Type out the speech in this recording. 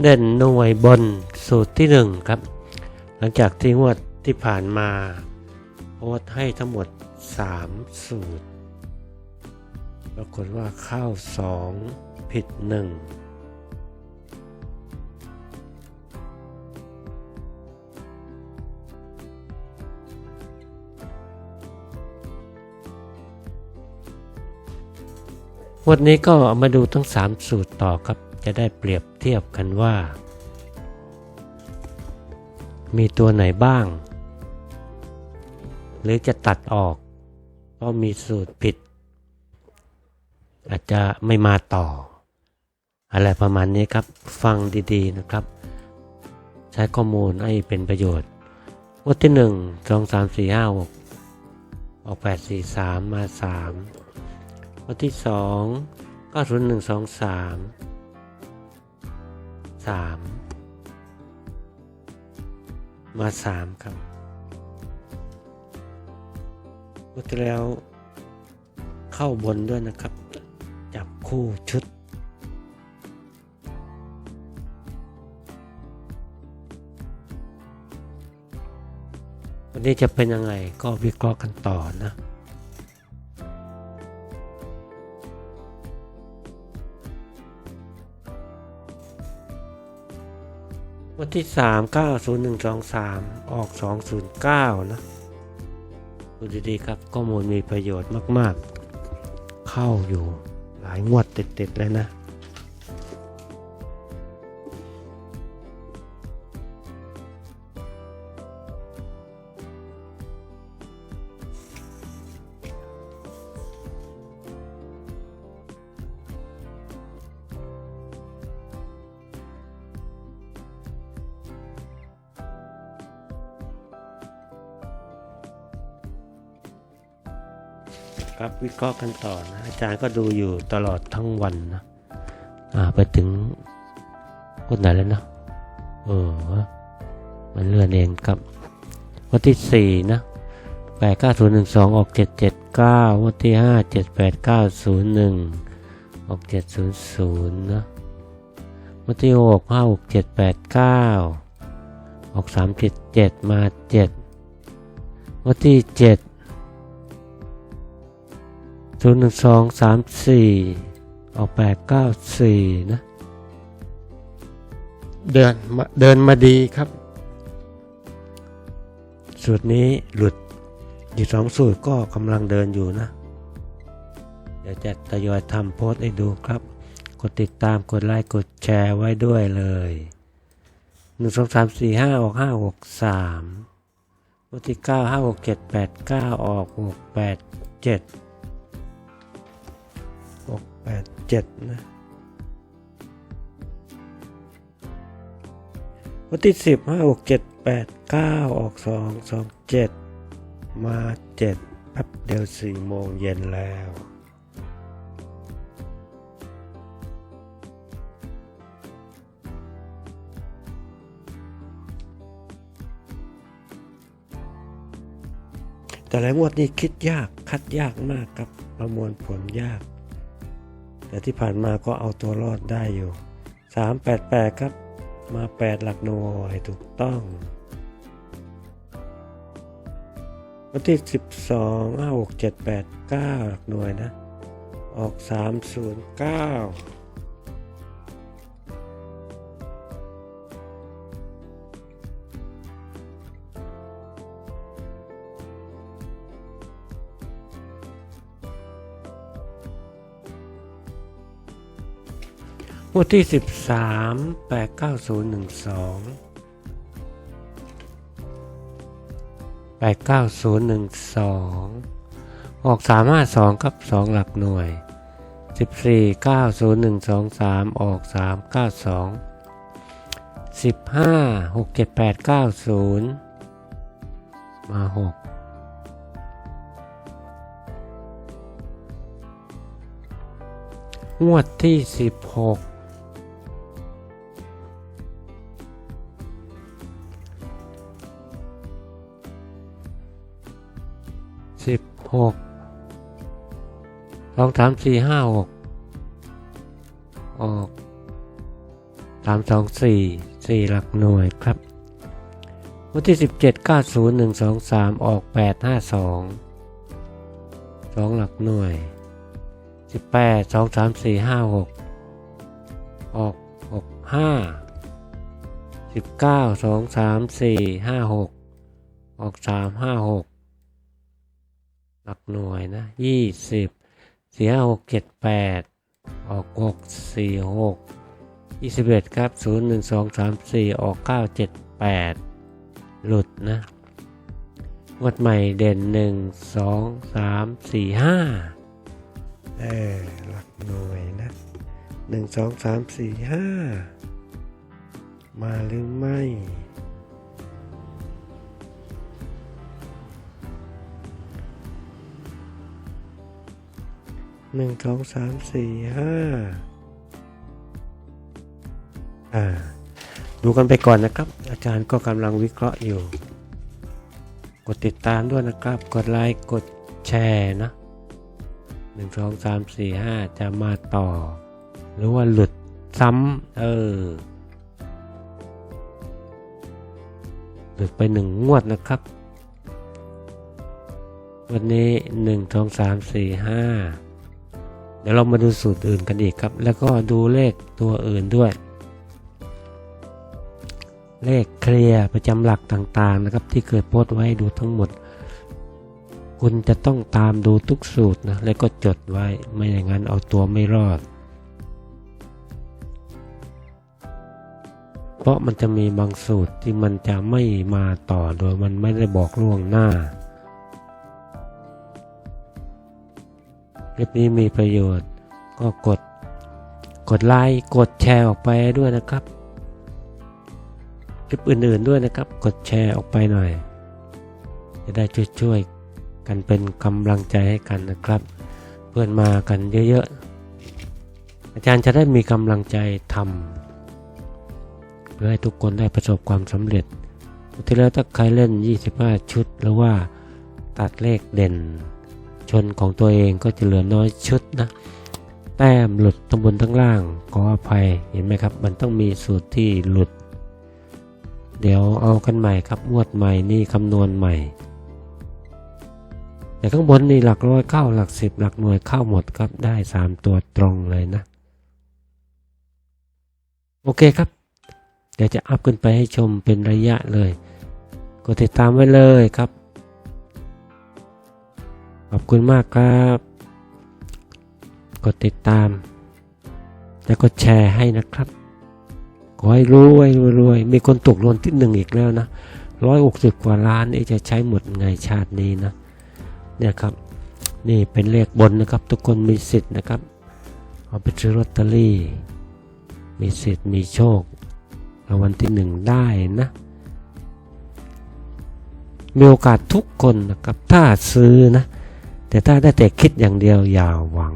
เด่นหน่วยบนสูตรที่หนึ่งครับ หลังจากที่งวดที่ผ่านมาโพสให้ทั้งหมด 3 สูตร ปรากฏว่าเข้า 2 ผิด 1วันนี้ก็มาดูทั้ง 3 สูตรต่อครับ จะได้เปรียบเทียบกันว่า มีตัวไหนบ้าง หรือจะตัดออก เพราะมีสูตรผิด อาจจะไม่มาต่อ อะไรประมาณนี้ครับ ฟังดีๆนะครับ ใช้ข้อมูลให้เป็นประโยชน์งวดที่ 1 2 3 4 5 6 ออก 8 4 3 มา 3 วันที่สองเก้าศูนหนึ่ง สามามาสามครับวันที่แล้วเข้าบนด้วยนะครับ จับคู่ชุด วันนี้จะเป็นยังไงก็วิเคราะห์กันต่อนะ วันที่สามเก้าศูนย์หนึ่งสองสามออกสองศูนย์เก้านะดูดีๆครับข้อมูลมีประโยชน์มากๆ เข้าอยู่หลายงวดติดๆเลยนะ ครับวิเคราะห์กันต่อนะอาจารย์ก็ดูอยู่ตลอดทั้งวันนะอ่าไปถึงคนไหนแล้วนะเออมันเลื่อนเองครับ วันที่สี่นะแปดเก้าศูนย์หนึ่งสองออกเจ็ดเจ็ดเก้าวันที่ห้าเจ็ดแปดเก้าศูนย์หนึ่งออกเจ็ดศูนย์ศูนย์นะวันที่หกห้าหกเจ็ดแปดเก้าออกสามเจ็ดเจ็ดมาเจ็ดวันที่เจ็ด ศูนย์หนึ่งสองสามสี่ออกแปดเก้าสี่นะ เดินมาเดินมาดีครับ สูตรนี้หลุดอีกสองสูตรก็กำลังเดินอยู่นะ เดี๋ยวจะทยอยทำโพสต์ให้ดูครับ กดติดตามกดไลค์กดแชร์ไว้ด้วยเลยหนึ่งสองสามสี่ห้าออกห้าหกสามวันที่เก้าห้าหกเจ็ดแปดเก้าออกหกแปดเจ็ด หกแปดเจ็ดนะวันที่สิบห้าหกเจ็ดแปดเก้าออกสองสองเจ็ดมาเจ็ดแป๊บเดียวสี่โมงเย็นแล้วแต่ละงวดนี้คิดยากคัดยากมากครับประมวลผลยาก แต่ที่ผ่านมาก็เอาตัวรอดได้อยู่ 388 ครับ มา 8 หลักหน่วยถูกต้อง วันที่ 12 5 6 7 8 9 หลักหน่วยนะ ออก 309 งวดที่ 13 89012 89012 ออก 352รับ 2 หลักหน่วย 14 9012 3 ออก 392 15 6 7 8 9 0 มา 6 งวดที่ 16 หกสองสามสี่ห้าหกออกสามสองสี่สี่หลักหน่วยครับ วันที่สิบเจ็ดเก้าศูนย์หนึ่งสองสามออกแปดห้าสองสองหลักหน่วยสิบแปดสองสามสี่ห้าหกออกหกห้าสิบเก้าสองสามสี่ห้าหกออกสามห้าหก หลักหน่วยนะยี่สิบสี่ห้าหกเจ็ดแปดออกหกสี่หกยี่สิบเอ็ดครับศูนย์หนึ่งสองสามสี่ออกเก้าเจ็ดแปดหลุดนะงวดใหม่เด่นหนึ่งสองสามสี่ห้าเออหลักหน่วยนะหนึ่งสองสามสี่ห้ามาหรือไม่ หนึ่งสองสามสี่ห้าอ่า ดูกันไปก่อนนะครับ อาจารย์ก็กำลังวิเคราะห์อยู่ กดติดตามด้วยนะครับ กดไลค์กดแชร์นะหนึ่งสองสามสี่ห้าจะมาต่อ หรือว่าหลุดซ้ำเออหลุดไปหนึ่งงวดนะครับ วันนี้หนึ่งสองสามสี่ห้า เดี๋ยวเรามาดูสูตรอื่นกันอีกครับ แล้วก็ดูเลขตัวอื่นด้วย เลขเคลียร์ประจำหลักต่างๆนะครับ ที่เคยโพสต์ไว้ดูทั้งหมด คุณจะต้องตามดูทุกสูตรนะแล้วก็จดไว้ไม่อย่างนั้นเอาตัวไม่รอด เพราะมันจะมีบางสูตรที่มันจะไม่มาต่อโดยมันไม่ได้บอกล่วงหน้า ลิปนี้มีประโยชน์ ก็กด กดไลค์กดแชร์ออกไปด้วยนะครับ คลิปอื่นๆด้วยนะครับ กดแชร์ออกไปหน่อย จะได้ช่วยๆกันเป็นกำลังใจให้กันนะครับ เพื่อนมากันเยอะๆ อาจารย์จะได้มีกำลังใจทำเพื่อให้ทุกคนได้ประสบความสำเร็จที่แล้วถ้าใครเล่น 25 ชุดหรือว่าตัดเลขเด่น ชนของตัวเองก็จะเหลือน้อยชุดนะ แต้มหลุดทั้งบนทั้งล่างขออภัยเห็นไหมครับ มันต้องมีสูตรที่หลุด เดี๋ยวเอากันใหม่ครับงวดใหม่นี่คำนวณใหม่ แต่ข้างบนนี่หลักร้อยเข้าหลักสิบหลักหน่วยเข้าหมดครับได้สามตัวตรงเลยนะ โอเคครับ เดี๋ยวจะอัพขึ้นไปให้ชมเป็นระยะเลย กดติดตามไว้เลยครับ ขอบคุณมากครับ กดติดตาม แล้วก็แชร์ให้นะครับ ขอให้รวยรวยรวยมีคนตกรวนที่หนึ่งอีกแล้วนะร้อยหกสิบกว่าล้านนี่จะใช้หมดไงชาตินี้นะ เนี่ยครับ นี่เป็นเลขบนนะครับ ทุกคนมีสิทธิ์นะครับ เอาไปซื้อลอตเตอรี่ มีสิทธิ์มีโชครางวัลที่หนึ่งได้นะ มีโอกาสทุกคนนะครับ ถ้าซื้อนะ แต่ถ้าได้แต่คิดอย่างเดียวอย่าหวัง